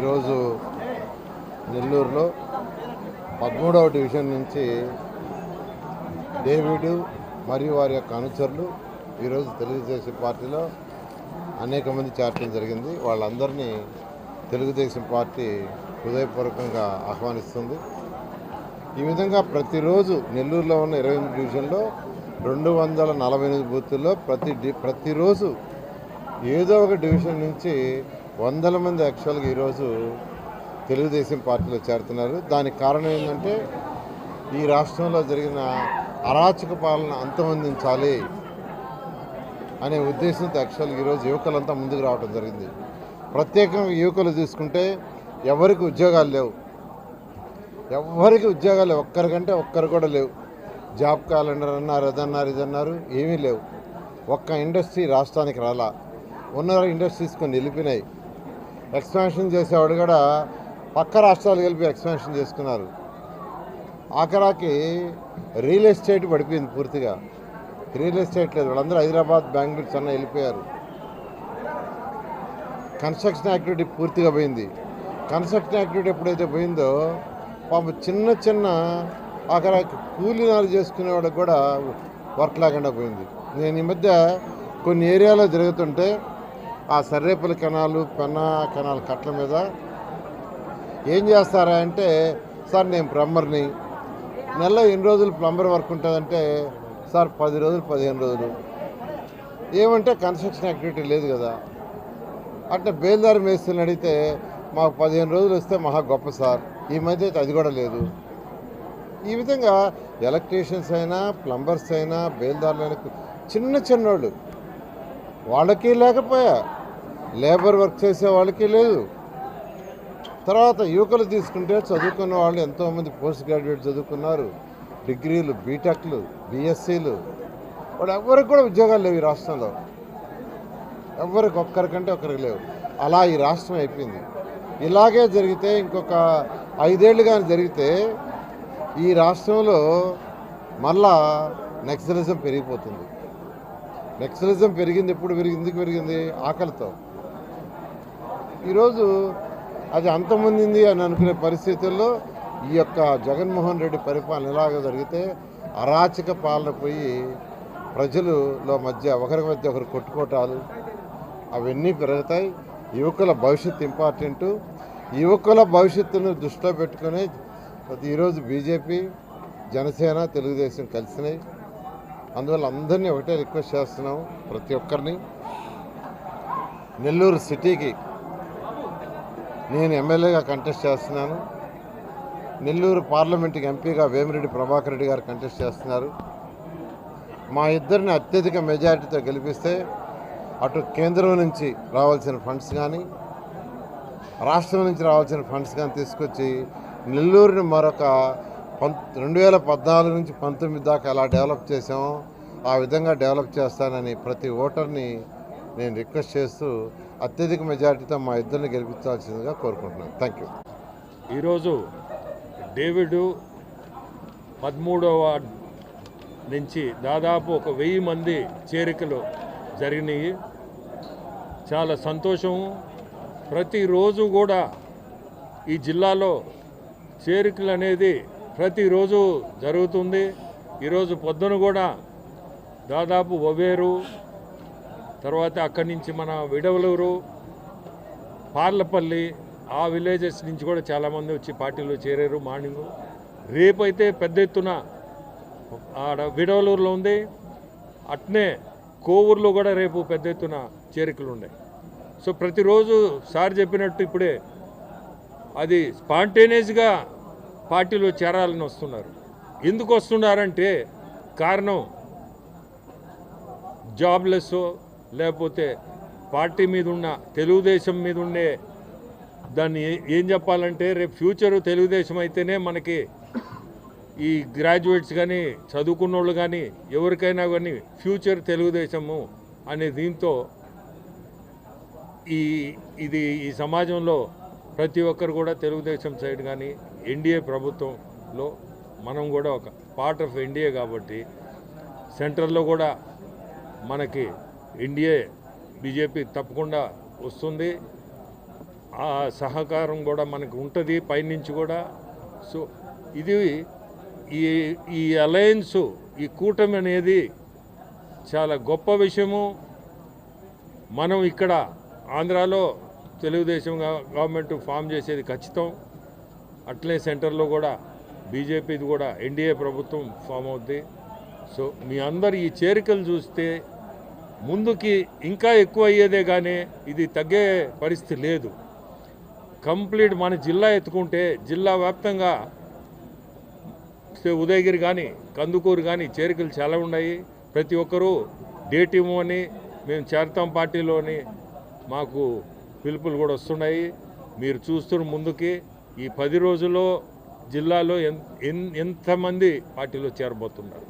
ఈరోజు నెల్లూరులో పదమూడవ డివిజన్ నుంచి డేవిడ్ మరియు వారి యొక్క అనుచరులు ఈరోజు తెలుగుదేశం పార్టీలో అనేక మంది చేరటం జరిగింది. వాళ్ళందరినీ తెలుగుదేశం పార్టీ హృదయపూర్వకంగా ఆహ్వానిస్తుంది. ఈ విధంగా ప్రతిరోజు నెల్లూరులో ఉన్న ఇరవై ఎనిమిది డివిజన్లో రెండు వందల నలభై ఎనిమిది బూతుల్లో ప్రతి డి ప్రతిరోజు ఏదో ఒక డివిజన్ నుంచి వందల మంది యాక్చువల్గా ఈరోజు తెలుగుదేశం పార్టీలో చేరుతున్నారు. దానికి కారణం ఏంటంటే ఈ రాష్ట్రంలో జరిగిన అరాచక పాలన అంతమొందించాలి అనే ఉద్దేశంతో యాక్చువల్గా ఈరోజు యువకులంతా ముందుకు రావడం జరిగింది. ప్రత్యేకంగా యువకులు తీసుకుంటే ఎవరికి ఉద్యోగాలు లేవు. ఎవరికి ఉద్యోగాలు లేవు. ఒక్కరికంటే ఒక్కరు కూడా లేవు. జాబ్ క్యాలెండర్ అన్నారు అదన్నారు ఇదన్నారు ఏమీ లేవు. ఒక్క ఇండస్ట్రీ రాష్ట్రానికి రాలా. ఉన్న ఇండస్ట్రీస్ కొన్ని వెళ్ళిపోయినాయి ఎక్స్పాన్షన్ చేసేవాడు కూడా పక్క రాష్ట్రాలు కలిపి ఎక్స్పాన్షన్ చేసుకున్నారు. ఆఖరాకి రియల్ ఎస్టేట్ పడిపోయింది పూర్తిగా. రియల్ ఎస్టేట్ లేదు. వాళ్ళందరూ హైదరాబాద్ బెంగళూరు చెన్నై వెళ్ళిపోయారు. కన్స్ట్రక్షన్ యాక్టివిటీ పూర్తిగా పోయింది. కన్స్ట్రక్షన్ యాక్టివిటీ ఎప్పుడైతే పోయిందో పాపం చిన్న చిన్న అక్కడ కూలీనాలు చేసుకునే వాళ్ళకి కూడా వర్క్ లేకుండా పోయింది. నేను ఈ మధ్య కొన్ని ఏరియాలో జరుగుతుంటే ఆ సర్రేపల్లి కెనాలు పెన్నా కెనాల్ కట్ల మీద ఏం చేస్తారా అంటే సార్ నేను ప్లంబర్ని నెలలో ఎన్ని రోజులు ప్లంబర్ వర్క్ ఉంటుందంటే సార్ పది రోజులు పదిహేను రోజులు. ఏమంటే కన్స్ట్రక్షన్ యాక్టివిటీ లేదు కదా. అట్లా బేల్దారి మేస్తుని అడిగితే మాకు పదిహేను రోజులు వస్తే మహా గొప్ప సార్. ఈ మధ్య అయితే అది కూడా లేదు. ఈ విధంగా ఎలక్ట్రీషియన్స్ అయినా ప్లంబర్స్ అయినా బేల్దారులైనా చిన్న చిన్నోళ్ళు వాళ్ళకి లేకపోయా? లేబర్ వర్క్ చేసే వాళ్ళకి లేదు. తర్వాత యువకులు తీసుకుంటే చదువుకున్న వాళ్ళు ఎంతోమంది పోస్ట్ గ్రాడ్యుయేట్ చదువుకున్నారు. డిగ్రీలు బీటెక్లు బీఎస్సీలు. వాడు ఎవరికి కూడా ఉద్యోగాలు లేవు ఈ రాష్ట్రంలో. ఎవరికి ఒక్కరికంటే ఒక్కరికి లేవు. అలా ఈ రాష్ట్రం అయిపోయింది. ఇలాగే జరిగితే ఇంకొక ఐదేళ్ళు కానీ జరిగితే ఈ రాష్ట్రంలో మళ్ళా నక్సలిజం పెరిగిపోతుంది. నక్సలిజం పెరిగింది ఎప్పుడు పెరిగింది ఎందుకు పెరిగింది? ఆకలితో. ఈరోజు అది అంతమందింది అని అనుకునే పరిస్థితుల్లో ఈ యొక్క జగన్మోహన్ రెడ్డి పరిపాలన ఇలాగ జరిగితే అరాచక పాలన పోయి ప్రజలలో మధ్య ఒకరి మధ్య ఒకరు కొట్టుకోటాలు అవన్నీ పెరుగుతాయి. యువకుల భవిష్యత్తు ఇంపార్టెంటు. యువకుల భవిష్యత్తును దృష్టిలో పెట్టుకుని ఈరోజు బీజేపీ జనసేన తెలుగుదేశం కలిసినాయి. అందువల్ల అందరినీ ఒకటే రిక్వెస్ట్ చేస్తున్నాం ప్రతి ఒక్కరిని. నెల్లూరు సిటీకి నేను ఎమ్మెల్యేగా కంటెస్ట్ చేస్తున్నాను. నెల్లూరు పార్లమెంట్కి ఎంపీగా వేమిరెడ్డి ప్రభాకర్ రెడ్డి గారు కంటెస్ట్ చేస్తున్నారు. మా ఇద్దరిని అత్యధిక మెజారిటీతో గెలిపిస్తే అటు కేంద్రం నుంచి రావాల్సిన ఫండ్స్ కానీ రాష్ట్రం నుంచి రావాల్సిన ఫండ్స్ కానీ తీసుకొచ్చి నెల్లూరుని మరొక పం రెండు వేల పద్నాలుగు నుంచి పంతొమ్మిది దాకా ఎలా డెవలప్ చేసామో ఆ విధంగా డెవలప్ చేస్తానని ప్రతి ఓటర్ని నేను రిక్వెస్ట్ చేస్తూ అత్యధిక మెజారిటీతో మా ఇద్దరిని గెలిపించాల్సిందిగా కోరుకుంటున్నాను. థ్యాంక్ యూ ఈరోజు డేవిడ్ పదమూడవ వార్డ్ నుంచి దాదాపు ఒక వెయ్యి మంది చేరికలు జరిగినాయి. చాలా సంతోషం. ప్రతిరోజు కూడా ఈ జిల్లాలో చేరికలు అనేది ప్రతిరోజు జరుగుతుంది. ఈరోజు పొద్దున కూడా దాదాపు ఒవేరు తర్వాత అక్కడి నుంచి మన విడవలూరు పార్లపల్లి ఆ విలేజెస్ నుంచి కూడా చాలామంది వచ్చి పార్టీలో చేరారు మార్నింగ్. రేపైతే పెద్ద ఎత్తున ఆడ విడవలూరులో ఉంది. అట్నే కోవూరులో కూడా రేపు పెద్ద ఎత్తున చేరికలు ఉన్నాయి సో ప్రతిరోజు సార్ చెప్పినట్టు ఇప్పుడే అది స్పాంటేనియస్గా పార్టీలో చేరాలని వస్తున్నారు. ఎందుకు వస్తున్నారంటే కారణం జాబ్లెస్ లేకపోతే పార్టీ మీద ఉన్న తెలుగుదేశం మీద ఉండే దాన్ని ఏం చెప్పాలంటే రేపు ఫ్యూచర్ తెలుగుదేశం అయితేనే మనకి ఈ గ్రాడ్యుయేట్స్ కానీ చదువుకున్న వాళ్ళు కానీ ఎవరికైనా కానీ ఫ్యూచర్ తెలుగుదేశము అనే దీంతో ఈ ఇది ఈ సమాజంలో ప్రతి ఒక్కరు కూడా తెలుగుదేశం సైడ్ కానీ ఎన్డీఏ ప్రభుత్వంలో మనం కూడా ఒక పార్ట్ ఆఫ్ ఎన్డీఏ కాబట్టి సెంట్రల్లో కూడా మనకి ఎన్డీఏ బీజేపీ తప్పకుండా వస్తుంది. ఆ సహకారం కూడా మనకు ఉంటుంది పైనుంచి కూడా. సో ఇది ఈ ఈ అలయన్స్ ఈ కూటమి అనేది చాలా గొప్ప విషయము. మనం ఇక్కడ ఆంధ్రాలో తెలుగుదేశం గవర్నమెంట్ ఫామ్ చేసేది ఖచ్చితం. అట్లే సెంటర్లో కూడా బీజేపీది కూడా ఎన్డీఏ ప్రభుత్వం ఫామ్ అవుద్ది. సో మీ అందరు ఈ చేరికలు చూస్తే ముందుకి ఇంకా ఎక్కువ అయ్యేదే కానీ ఇది తగ్గే పరిస్థితి లేదు. కంప్లీట్ మన జిల్లా ఎత్తుకుంటే జిల్లా వ్యాప్తంగా సే- ఉదయగిరి కానీ కందుకూరు కానీ చేరికలు చాలా ఉన్నాయి. ప్రతి ఒక్కరూ డేట్ అని మేము చేరతాం పార్టీలోని మాకు పిలుపులు కూడా వస్తున్నాయి. మీరు చూస్తున్న ముందుకి ఈ పది రోజుల్లో జిల్లాలో ఎన్ ఎన్- ఎంతమంది పార్టీలో చేరబోతున్నారు?